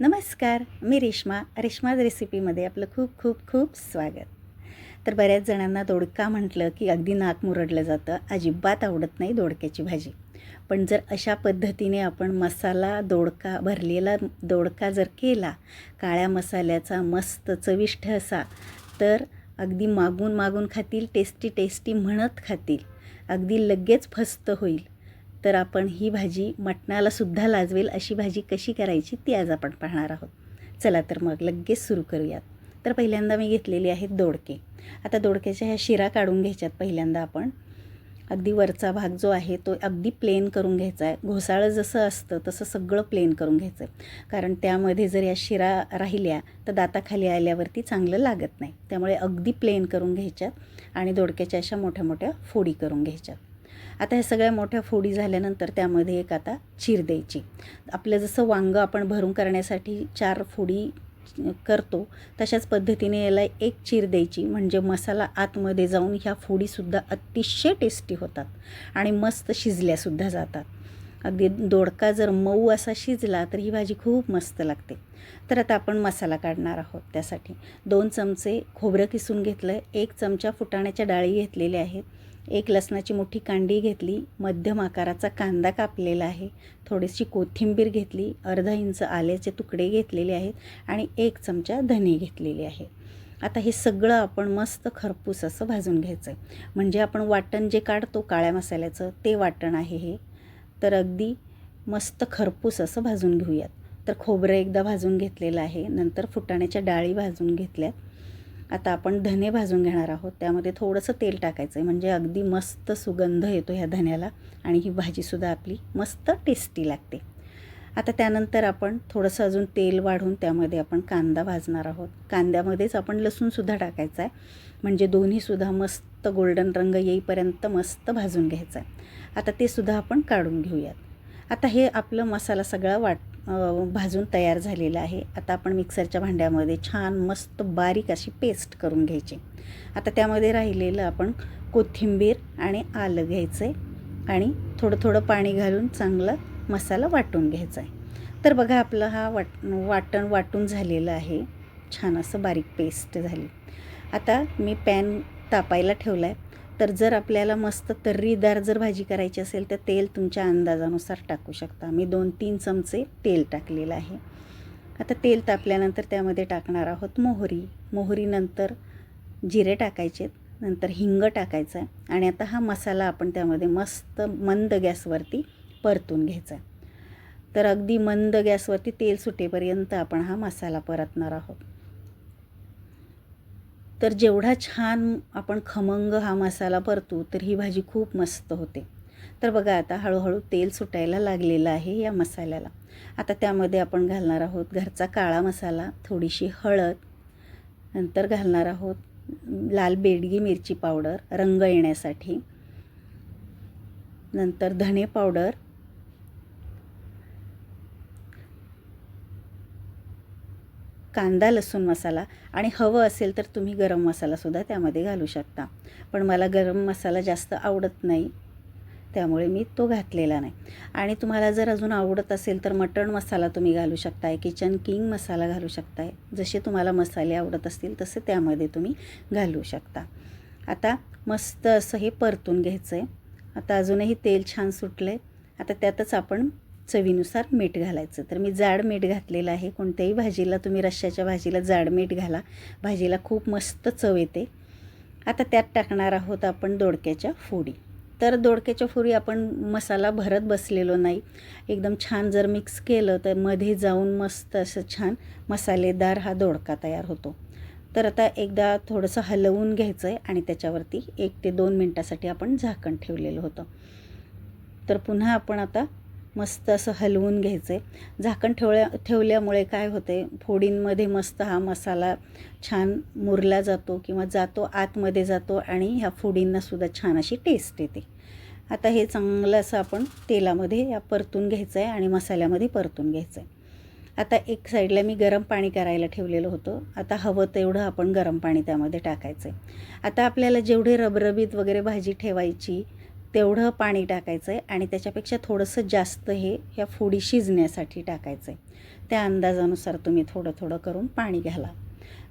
नमस्कार मी रेश्मा. रेश्माज रेसिपीमध्ये आपलं खूप खूप खूप स्वागत. तर बऱ्याच जणांना दोडका म्हटलं की अगदी नाक मुरडलं जातं. अजिबात आवडत नाही दोडक्याची भाजी. पण जर अशा पद्धतीने आपण मसाला दोडका भरलेला दोडका जर केला काळ्या मसाल्याचा मस्त चविष्ट असा तर अगदी मागून मागून खातील टेस्टी टेस्टी म्हणत खातील. अगदी लगेच फस्त होईल. तर आपण ही भाजी मटणालासुद्धा लाजवेल अशी भाजी कशी करायची ती आज आपण पाहणार आहोत. चला तर मग लगेच सुरू करूयात. तर पहिल्यांदा मी घेतलेली आहेत दोडके. आता दोडक्याच्या ह्या शिरा काढून घ्यायच्यात पहिल्यांदा आपण. अगदी वरचा भाग जो आहे तो अगदी प्लेन करून घ्यायचा आहे घोसाळं जसं असतं तसं सगळं प्लेन करून घ्यायचं आहे कारण त्यामध्ये जर या शिरा राहिल्या तर दाताखाली आल्यावरती चांगलं लागत नाही. त्यामुळे अगदी प्लेन करून घ्यायच्यात आणि दोडक्याच्या अशा मोठ्या मोठ्या फोडी करून घ्यायच्यात. आता ह्या सगळ्या मोठ्या फोडी झाल्यानंतर त्यामध्ये एक आता चीर द्यायची. आपलं जसं वांगं आपण भरून करण्यासाठी चार फोडी करतो तशाच पद्धतीने याला एक चीर द्यायची. म्हणजे मसाला आतमध्ये जाऊन ह्या फोडीसुद्धा अतिशय टेस्टी होतात आणि मस्त शिजल्यासुद्धा जातात. अगदी दोडका जर मऊ असा शिजला तर ही भाजी खूप मस्त लागते. तर आता आपण मसाला काढणार आहोत त्यासाठी. दोन चमचे खोबरं किसून घेतलं आहे एक चमचा फुटाण्याच्या डाळी घेतलेल्या आहेत. एक लसणाची मोठी कांडी घेतली मध्यम आकाराचा कांदा कापलेला आहे थोडीशी कोथिंबीर घेतली अर्धा इंच आल्याचे तुकडे घेतलेले आहेत आणि एक चमचा धने घेतलेले आहे. आता हे सगळं आपण मस्त खरपूस असं भाजून घ्यायचं आहे म्हणजे आपण वाटण जे काढतो काळ्या मसाल्याचं ते वाटण आहे हे. तर अगदी मस्त खरपूस असं भाजून घेऊयात. तर खोबरं एकदा भाजून घेतलेलं आहे नंतर फुटाण्याच्या डाळी भाजून घेतल्यात. आता आपण धने भाजून घेणार आहोत. त्यामध्ये थोडंसं तेल टाकायचं आहे म्हणजे अगदी मस्त सुगंध येतो ह्या धन्याला. आणि ही भाजीसुद्धा आपली मस्त टेस्टी लागते. आता त्यानंतर आपण थोडंसं अजून तेल वाढून त्यामध्ये आपण कांदा भाजणार आहोत. कांद्यामध्येच आपण लसूणसुद्धा टाकायचा आहे म्हणजे दोन्हीसुद्धा मस्त गोल्डन रंग येईपर्यंत मस्त भाजून घ्यायचा आहे आता तेसुद्धा आपण काढून घेऊयात. आता हे आपलं मसाला सगळा वाट भाजून तयार झालेलं आहे. आता आपण मिक्सरच्या भांड्यामध्ये छान मस्त बारीक अशी पेस्ट करून घ्यायची. आता त्यामध्ये राहिलेलं आपण कोथिंबीर आणि आलं घ्यायचं आहे आणि थोडं थोडं पाणी घालून चांगलं मसाला वाटून घ्यायचा आहे तर बघा आपलं हा वाट वाटण वाटून झालेलं आहे. छान असं बारीक पेस्ट झाली. आता मी पॅन तापायला ठेवला आहे तर जर आपल्याला मस्त तर्रीदार जर भाजी करायची असेल तर तेल तुमच्या अंदाजानुसार टाकू शकता. मी दोन तीन चमचे तेल टाकलेलं आहे. आता तेल तापल्यानंतर त्यामध्ये टाकणार आहोत मोहरी. मोहरीनंतर जिरे टाकायचे नंतर हिंग टाकायचं आहे आणि आता हा मसाला आपण त्यामध्ये मस्त मंद गॅसवरती परतून घ्यायचा तर अगदी मंद गॅसवरती तेल सुटेपर्यंत आपण हा मसाला परतणार आहोत. तर जेवढा छान आपण खमंग हा मसाला परतू तर ही भाजी खूप मस्त होते. तर बघा आता हळूहळू तेल सुटायला लागलेलं आहे या मसाल्याला. आता त्यामध्ये आपण घालणार आहोत घरचा काळा मसाला थोडीशी हळद नंतर घालणार आहोत लाल बेडगी मिरची पावडर रंग येण्यासाठी नंतर धणे पावडर कांदा लसूण मसाला आणि हवं असेल तर तुम्ही गरम मसालासुद्धा त्यामध्ये घालू शकता. पण मला गरम मसाला जास्त आवडत नाही त्यामुळे मी तो घातलेला नाही. आणि तुम्हाला जर अजून आवडत असेल तर मटण मसाला तुम्ही घालू शकताय किचन किंग मसाला घालू शकताय. जसे तुम्हाला मसाले आवडत असतील तसे त्यामध्ये तुम्ही घालू शकता. आता मस्त असं हे परतून घ्यायचं आहे आता अजूनही तेल छान सुटलं आहे आता त्यातच आपण चवीनुसार मीठ घालायचं. तर मी जाड मीठ घातलेलं आहे. कोणत्याही भाजीला तुम्ही रश्श्याच्या भाजीला जाड मीठ घाला. भाजीला खूप मस्त चव येते. आता त्यात टाकणार आहोत आपण दोडक्याच्या फोडी. तर दोडक्याच्या फोडी आपण मसाला भरत बसलेलो नाही. एकदम छान जर मिक्स केलं तर मध्ये जाऊन मस्त असं छान मसालेदार हा दोडका तयार होतो. तर आता एकदा थोडंसं हलवून घ्यायचं आहे आणि त्याच्यावरती एक ते दोन मिनटासाठी आपण झाकण ठेवलेलं होतं. तर पुन्हा आपण आता मस्त असं हलवून घ्यायचं. आहे झाकण ठेवल्या ठेवल्यामुळे काय होते फोडींमध्ये मस्त हा मसाला छान मुरला जातो किंवा जातो आतमध्ये जातो आणि ह्या फोडींनासुद्धा छान अशी टेस्ट येते. आता हे चांगलं असं आपण तेलामध्ये या परतून घ्यायचं आहे आणि मसाल्यामध्ये परतून घ्यायचं आहे आता एक साईडला मी गरम पाणी करायला ठेवलेलं होतं. आता हवं तेवढं आपण गरम पाणी त्यामध्ये टाकायचं आहे आता आपल्याला जेवढे रबरबीत वगैरे भाजी ठेवायची तेवढं पाणी टाकायचं आहे आणि त्याच्यापेक्षा थोडंसं जास्त हे ह्या फोडी शिजण्यासाठी टाकायचं आहे त्या अंदाजानुसार तुम्ही थोडं थोडं करून पाणी घाला.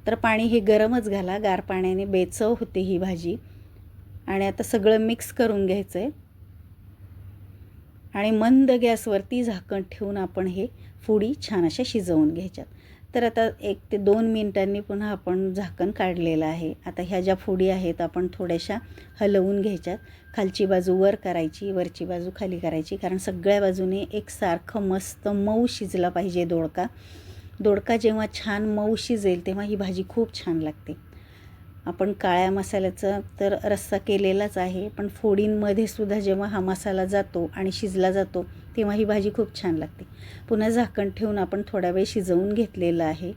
तर पाणी हे गरमच घाला. गार पाण्याने बेचव होते ही भाजी. आणि आता सगळं मिक्स करून घ्यायचं आहे आणि मंद गॅसवरती झाकण ठेवून आपण हे फोडी छान अशा शिजवून घ्यायच्यात. तर आता एक ते दोन मिनटांनी पुन्हा आपण झाकण काढलेलं आहे. आता ह्या ज्या फोडी आहेत आपण थोड्याशा हलवून घ्यायच्यात. खालची बाजू वर करायची वरची बाजू खाली करायची. कारण सगळ्या बाजूने एकसारखं मस्त मऊ शिजला पाहिजे दोडका. दोडका जेव्हा छान मऊ शिजेल तेव्हा ही भाजी खूप छान लागते. आपण काळ्या मसाल्याचा तर रस्सा केलेलाच आहे पण फोडींमध्ये सुद्धा जेव्हा हा मसाला जातो आणि शिजला जातो तेव्हा ही भाजी खूप छान लागते. पुन्हा झाकण ठेवून आपण थोडा वेळ शिजवून घेतलेलं आहे.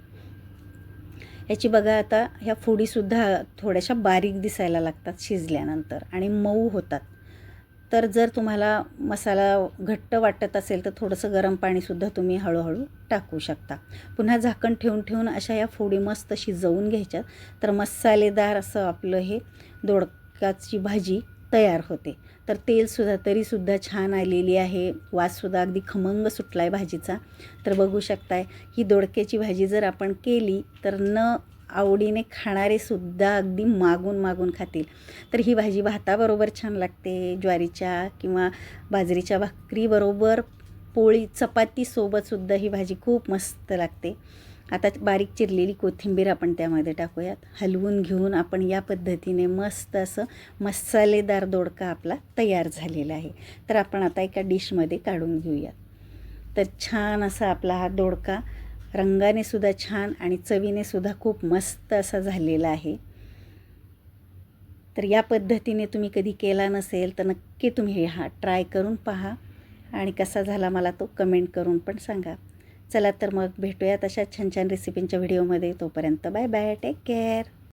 याची बघा आता ह्या फोडीसुद्धा थोड्याशा बारीक दिसायला लागतात शिजल्यानंतर आणि मऊ होतात. तर जर तुम्हाला मसाला घट्ट वाटत असेल तर थोडंसं गरम पाणीसुद्धा तुम्ही हळूहळू टाकू शकता. पुन्हा झाकण ठेवून ठेवून अशा या फोडी मस्त शिजवून घ्यायच्यात तर मसालेदार असं आपलं हे दोडकाची भाजी तयार होते. तर तेलसुद्धा तरीसुद्धा छान आलेली आहे. वाससुद्धा अगदी खमंग सुटला आहे भाजीचा. तर बघू शकताय ही दोडक्याची भाजी जर आपण केली तर न आवडीने खाणारे सुद्धा अगदी मागून मागून खातील. तर ही भाजी भाताबरोबर छान लागते ज्वारीच्या किंवा बाजरीच्या भाकरीबरोबर पोळी चपातीसोबतसुद्धा ही भाजी खूप मस्त लागते. आता बारीक चिरलेली कोथिंबीर आपण त्यामध्ये टाकूयात. हलवून घेऊन आपण या पद्धतीने मस्त असं मसालेदार दोडका आपला तयार झालेला आहे. तर आपण आता एका डिशमध्ये काढून घेऊयात. तर छान असा आपला हा दोडका रंगाने सुद्धा छान आणि चवीने सुद्धा खूप मस्त असा झालेला आहे. तर या पद्धतीने तुम्ही कधी केला नसेल तर नक्की तुम्ही हा ट्राय करून पहा आणि कसा झाला मला तो कमेंट करून पण सांगा. चला तर मग भेटूयात अशा छान छान रेसिपींच्या व्हिडिओमध्ये तोपर्यंत बाय बाय. Take care